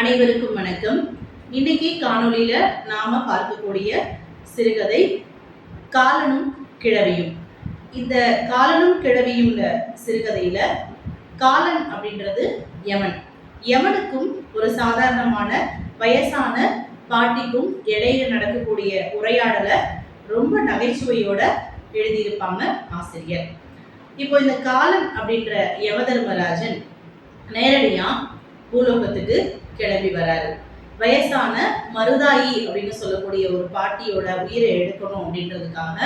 அனைவருக்கும் வணக்கம். இன்னைக்கு காணொலியில நாம பார்க்கக்கூடிய சிறுகதை காலனும் கிழவியும். இந்த காலனும் கிழவியும்ல சிறுகதையில காலன் அப்படின்றது யமன். யமனுக்கும் ஒரு சாதாரணமான வயசான பாட்டிக்கும் இடையில நடக்கக்கூடிய உரையாடலை ரொம்ப நகைச்சுவையோட எழுதியிருப்பாங்க ஆசிரியர். இப்போ இந்த காலன் அப்படின்ற யமதர்மராஜன் நேரடியாக பூலோகத்துக்கு கிளம்பி வராரு. வயசான மருதாயி அப்படின்னு சொல்லக்கூடிய ஒரு பாட்டியோட உயிரை எடுக்கணும் அப்படின்றதுக்காக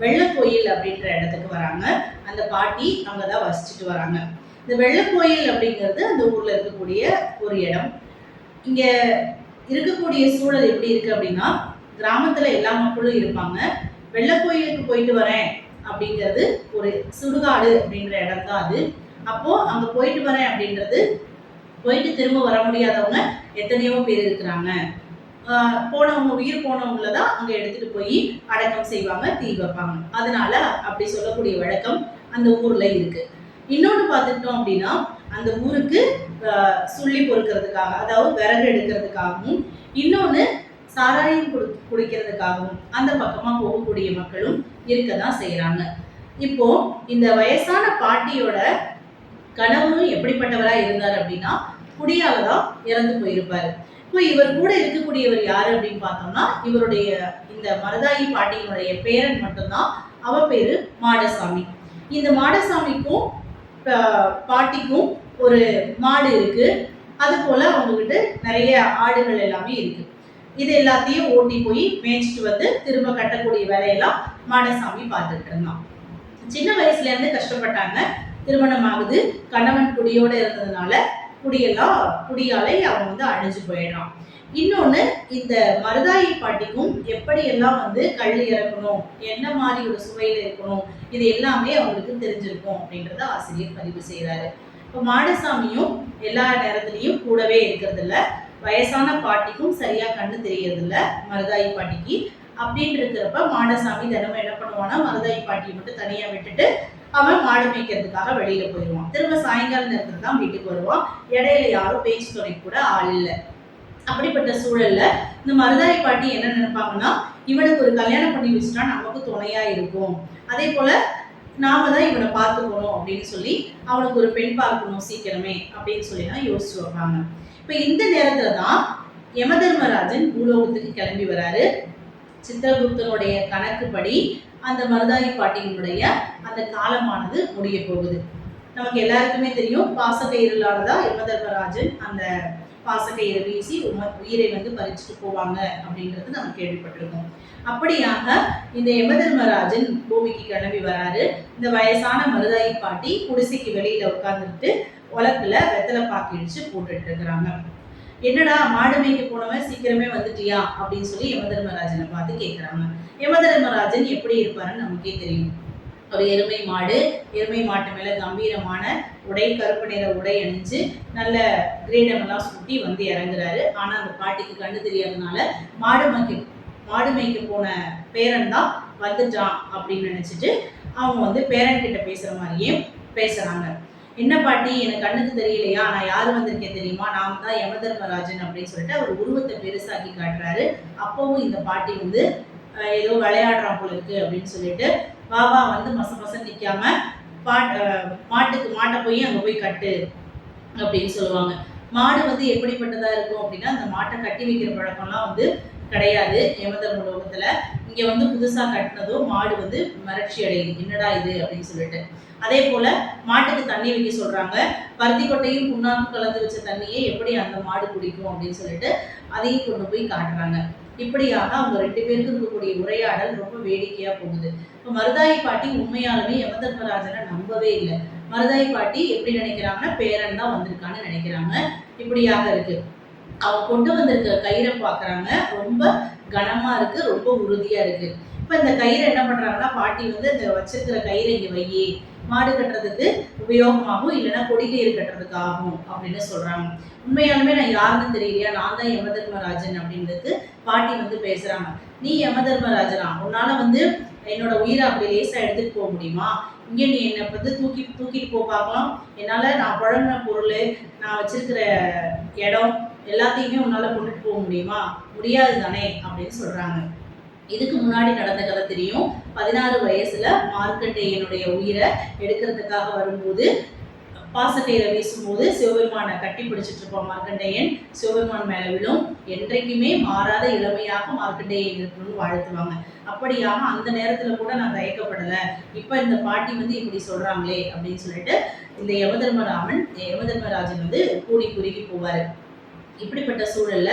வெள்ளக்கோயில் அப்படின்ற இடத்துக்கு வராங்க. அந்த பாட்டி அங்கதான் வசிச்சுட்டு வராங்க. இந்த வெள்ளக்கோயில் அப்படிங்கிறது அந்த ஊர்ல இருக்கக்கூடிய ஒரு இடம். இங்க இருக்கக்கூடிய சூழல் எப்படி இருக்கு அப்படின்னா கிராமத்துல எல்லா மக்களும் இருப்பாங்க. வெள்ளக்கோயிலுக்கு போயிட்டு வரேன் அப்படிங்கிறது ஒரு சுடுகாடு அப்படின்ற இடம் தான் அது. அப்போ அங்க போயிட்டு வரேன் அப்படின்றது போயிட்டு திரும்ப வர முடியாதவங்க எத்தனையோ பேர் இருக்கிறாங்க. போனவங்க உயிர் போனவங்கள தான் அங்கே எடுத்துட்டு போய் அடக்கம் செய்வாங்க தீ வைப்பாங்க. அதனால அப்படி சொல்லக்கூடிய வழக்கம் அந்த ஊர்ல இருக்கு. இன்னொன்று பார்த்துக்கிட்டோம் அப்படின்னா அந்த ஊருக்கு சுள்ளி பொறுக்கிறதுக்காக அதாவது விறகு எடுக்கிறதுக்காகவும் இன்னொன்று சாராயம் குடி குடிக்கிறதுக்காகவும் அந்த பக்கமாக போகக்கூடிய மக்களும் இருக்க தான் செய்கிறாங்க இப்போ இந்த வயசான பாட்டியோட கணவரும் எப்படிப்பட்டவரா இருந்தார் அப்படின்னா குடியால தான் இறந்து போயிருப்பாரு. இப்போ இவர் கூட இருக்கக்கூடியவர் யாரு அப்படின்னு பார்த்தோம்னா இவருடைய இந்த மரதாயி பாட்டியினுடைய பேரன் மட்டும்தான். அவ பேரு மாடசாமி. இந்த மாடசாமிக்கும் பாட்டிக்கும் ஒரு மாடு இருக்கு. அது போல அவங்ககிட்ட நிறைய ஆடுகள் எல்லாமே இருக்கு. இது எல்லாத்தையும் ஓட்டி போய் மேய்ச்சிட்டு வந்து திரும்ப கட்டக்கூடிய வேலையெல்லாம் மாடசாமி பார்த்துட்டு இருந்தான். சின்ன வயசுல இருந்து கஷ்டப்பட்டாங்க. திருமணம் ஆகுது கணவன் குடியோட இருந்ததுனால குடியெல்லாம் குடியாலை அவன் வந்து அழிஞ்சு போயிடுறான். இன்னொன்று இந்த மருதாயி பாட்டிக்கும் எப்படியெல்லாம் வந்து கல் இறக்கணும் என்ன மாதிரி ஒரு சுவையில் இருக்கணும் இது எல்லாமே அவங்களுக்கு தெரிஞ்சிருக்கும் அப்படின்றத ஆசிரியர் பதிவு செய்கிறாரு இப்போ மாடசாமியும் எல்லா நேரத்துலையும் கூடவே இருக்கிறதில்ல. வயசான பாட்டிக்கும் சரியாக கண்ணு தெரியறதில்ல மருதாயி பாட்டிக்கு. அப்படின்னு இருக்கிறப்ப மாடசாமி தினமும் என்ன பண்ணுவானா மருதாயி பாட்டியை மட்டும் தனியாக விட்டுட்டு அவன் மாடு மேய்க்கிறதுக்காக வெளியில போயிடுவான். திரும்ப சாயங்கால நேரத்துல தான் வீட்டுக்கு வருவான். இடையில யாரும் பேச்சு துணை கூட ஆள் இல்லை. அப்படிப்பட்ட சூழல்ல இந்த மருதாரி பாட்டி என்ன நினைப்பாங்கன்னா இவனுக்கு ஒரு கல்யாணம் பண்ணி வச்சுட்டா நமக்கு துணையா இருக்கும். அதே போல நாம தான் இவனை பார்த்துக்கணும் அப்படின்னு சொல்லி அவனுக்கு ஒரு பெண் பார்க்கணும் சீக்கிரமே அப்படின்னு சொல்லி தான் யோசிச்சு வர்றாங்க. இப்போ இந்த நேரத்துல தான் யமதர்மராஜன் பூலோகத்துக்கு கிளம்பி வராரு. சித்திரகுப்தனுடைய கணக்குப்படி அந்த மருதாயி பாட்டியினுடைய அந்த காலமானது முடிய போகுது. நமக்கு எல்லாருக்குமே தெரியும் பாசக்கயிறுலால யமதர்மராஜன் அந்த பாசக்கயிறு வீசி உம- உயிரை வந்து பறிச்சுட்டு போவாங்க அப்படின்றது நம்ம கேள்விப்பட்டிருக்கோம். அப்படியாக இந்த யமதர்மராஜன் பூமிக்கு கிளம்பி வராரு. இந்த வயசான மருதாயி பாட்டி குடிசைக்கு வெளியில உட்கார்ந்துட்டு உலக்குல வெத்தலை பாக்கு போட்டுட்டு இருக்கிறாங்க. என்னடா மாடு மேய்க்க போனவன் சீக்கிரமே வந்துட்டியா? அப்படின்னு சொல்லி யமதர்மராஜனை பார்த்து கேட்குறாங்க யமதர்மராஜன் எப்படி இருப்பாருன்னு நமக்கே தெரியும். ஒரு எருமை மாடு எருமை மாட்டு மேலே கம்பீரமான உடை கருப்பு நிற உடை அணிஞ்சு நல்ல கிரீடமெல்லாம் சுட்டி வந்து இறங்குறாரு. ஆனால் அந்த பாட்டிக்கு கண்ணு தெரியாதனால மாடு மேய்க்க மாடு மேய்க்க போன பேரன் தான் வந்துட்டான் அப்படின்னு நினச்சிட்டு அவங்க வந்து பேரன் கிட்ட பேசுகிற மாதிரியும் பேசுகிறாங்க என்ன பாட்டி எனக்கு கண்ணுக்கு தெரியலையா? நான் யார் வந்திருக்கேன் தெரியுமா? நான் தான் யமதர்மராஜன் அப்படின்னு சொல்லிட்டு அவர் உருவத்தை பெருசாக்கி காட்டுறாரு. அப்பவும் இந்த பாட்டி வந்து ஏதோ விளையாடுறான் போல இருக்கு அப்படின்னு சொல்லிட்டு பாபா வந்து மச மச நிற்காம பாட் மாட்டுக்கு மாட்டை போய் அங்கே போய் கட்டு அப்படின்னு சொல்லுவாங்க. மாடு வந்து எப்படிப்பட்டதாக இருக்கும் அப்படின்னா அந்த மாட்டை கட்டி வைக்கிற பழக்கம்லாம் வந்து கிடையாது யமதர்ம உலோகத்தில் இங்கே வந்து புதுசாக கட்டினதும் மாடு வந்து மறட்சி அடையுது. என்னடா இது? அப்படின்னு சொல்லிட்டு. அதே போல மாட்டுக்கு தண்ணி வைக்க சொல்றாங்க. பருத்தி கொட்டையும் புண்ணாக்கும் கலந்து வச்ச தண்ணியை எப்படி அந்த மாடு குடிக்கும் அப்படின்னு சொல்லிட்டு அதையும் கொண்டு போய் காட்டுறாங்க. இப்படியாக அவங்க ரெண்டு பேருக்கு இருக்கக்கூடிய உரையாடல் ரொம்ப வேடிக்கையா போகுது. இப்போ மருதாயி பாட்டி உண்மையாலுமே யமதர்மராஜனை நம்பவே இல்லை. மருதாயி பாட்டி எப்படி நினைக்கிறாங்கன்னா பேரன் தான் வந்திருக்கான்னு நினைக்கிறாங்க. இப்படியாக இருக்கு. அவங்க கொண்டு வந்திருக்க கயிறை பார்க்குறாங்க. ரொம்ப கனமாக இருக்குது ரொம்ப உறுதியாக இருக்குது இப்போ இந்த கயிறு என்ன பண்ணுறாங்கன்னா பாட்டி வந்து இந்த வச்சிருக்கிற கயிறை இங்கே வையி மாடு கட்டுறதுக்கு உபயோகமாகும் இல்லைன்னா கொடி கயிறு கட்டுறதுக்காகும் அப்படின்னு சொல்கிறாங்க உண்மையாலுமே நான் யாருன்னு தெரியலையா? நான் தான் யமதர்மராஜன் அப்படின்றது பாட்டி வந்து பேசுகிறாங்க நீ யமதர்மராஜனா? உன்னால் வந்து என்னோட உயிரை அப்படி லேசாக எடுத்துகிட்டு போக முடியுமா? இங்கே நீ என்னை வந்து தூக்கி தூக்கிட்டு போக பார்க்கலாம். என்னால் நான் பழகின பொருள் நான் வச்சிருக்கிற இடம் எல்லாத்தையுமே உன்னால் கொண்டுட்டு போக முடியுமா? முடியாது தானே அப்படின்னு சொல்கிறாங்க இதுக்கு முன்னாடி நடந்த கதை தெரியும். பதினாறு வயசுல மார்க்கண்டேயனுடைய உயிரை எடுக்கிறதுக்காக வரும்போது பாசக்கயிறை வீசும்போது சிவபெருமானை கட்டி பிடிச்சிட்டு இருப்பான் மார்க்கண்டேயன். சிவபெருமான் மேல விழும். என்றைக்குமே மாறாத இளமையாக மார்க்கண்டேயன் இருக்கணும்னு வாழ்த்துவாங்க. அப்படியாக அந்த நேரத்துல கூட நான் தயக்கப்படல. இப்ப இந்த பாட்டி வந்து இப்படி சொல்றாங்களே அப்படின்னு சொல்லிட்டு இந்த யமதர்மராமன் யமதர்மராஜன் வந்து கூடி குறுகி போவாரு. இப்படிப்பட்ட சூழல்ல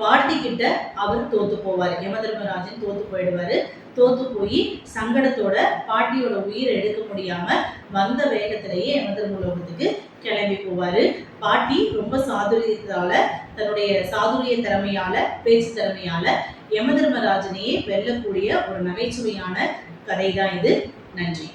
பாட்டி கிட்ட அவர் தோத்து போவார். யமதர்மராஜன் தோத்து போயிடுவாரு. தோத்து போய் சங்கடத்தோட பாட்டியோட உயிரை எடுக்க முடியாம வந்த வேகத்திலேயே யமதர்மலோகத்துக்கு கிளம்பி போவாரு. பாட்டி ரொம்ப சாதுரியத்தால தன்னுடைய சாதுரிய திறமையால பேச்சு திறமையால யமதர்மராஜனையே வெல்லக்கூடிய ஒரு நகைச்சுவையான கதை தான் இது. நன்றி.